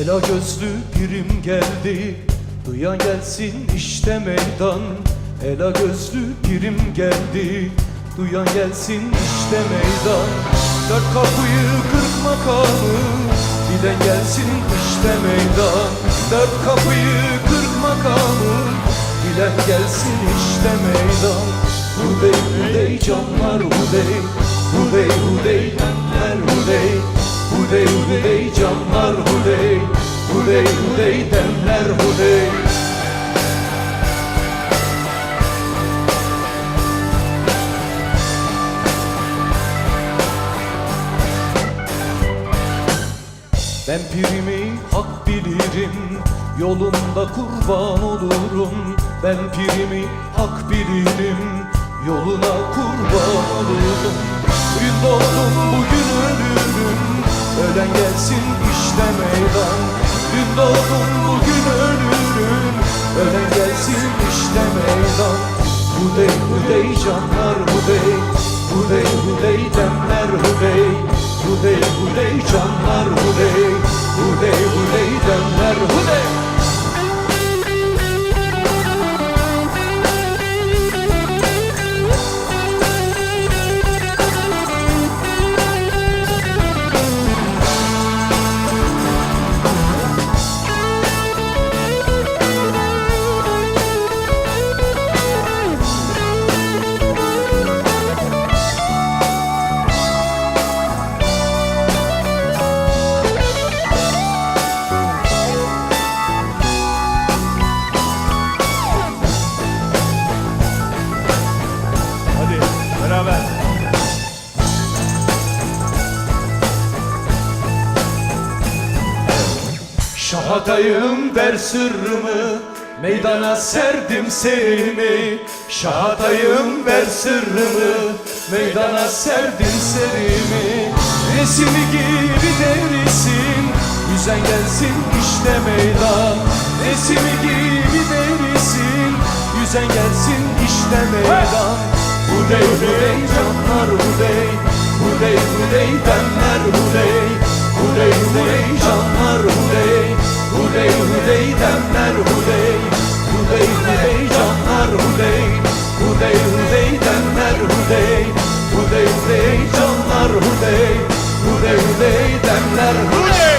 Ela gözlü birim geldi. Duyan gelsin işte meydan. Ela gözlü birim geldi. Duyan gelsin işte meydan. Dört kapıyı kırk makamı Bilen gelsin işte meydan. Dört kapıyı kırk makamı Bilen gelsin işte meydan. Hudey hudey canlar hudey Hudey hudey denler hudey Hudey hudey canlar hudey Hudey hudey demler hudey Ben pirimi hak bilirim Yolunda kurban olurum. Ben pirimi hak bilirim Yoluna kurban olurum. Bugün doğdum bugün ölürüm. Ölen gelsin meydan Dün doğdum bugün ölürüm. Ölen gelsin işte meydan. Hudey hudey canlar hudey Hudey hudey demler hudey Şahatayım ver sırrımı. Meydana serdim serimi Şahatayım ver sırrımı. Meydana serdim serimi Resimi gibi derisin Yüzen gelsin işte meydan. Resimi gibi derisin Yüzen gelsin işte meydan. Hudey hudey canlar hudey Hudey hudey hudey Hudey Hudey hudey demler hudey